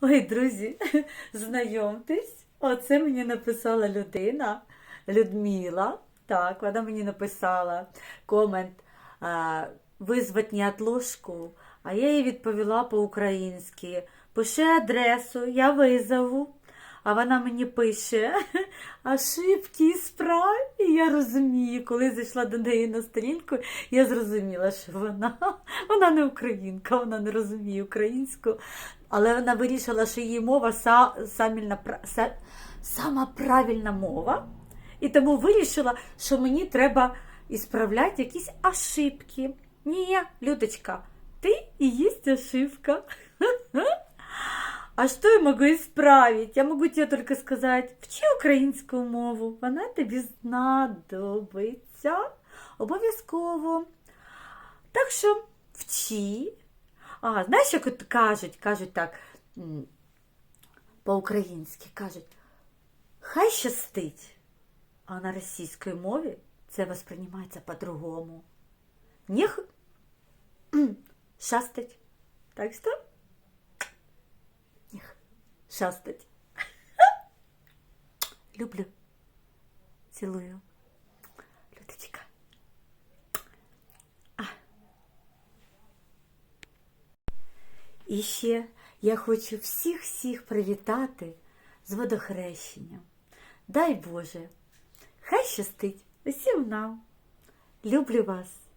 Ой, друзі, знайомтесь, оце мені написала людина Людмила. Так, вона мені написала комент визвать неотложку, а я їй відповіла по-українськи. Пиши адресу, я визову. А вона мені пише ошибки справ. І я розумію, коли зайшла до неї на сторінку, я зрозуміла, що вона, вона не українка, вона не розуміє українську. Але вона вирішила, що її мова са, самільна, са, сама правильна мова. І тому вирішила, що мені треба ісправляти якісь ошибки. Ні, Людочка, ти і є ошибка. А что я могу исправить? Я могу тебе только сказать, вчи українську мову, вона тобі знадобиться обов'язково. Так що вчи. А, знаєш, як кажуть, кажуть так по-українськи, кажуть, хай щастить. А на російській мові це восприймається по-другому. Нех шастать. Так що шастать. Люблю. Цілую. Людочка. А. І ще я хочу всіх-всіх привітати з водохрещенням. Дай Боже, хай щастить усім нам. Люблю вас.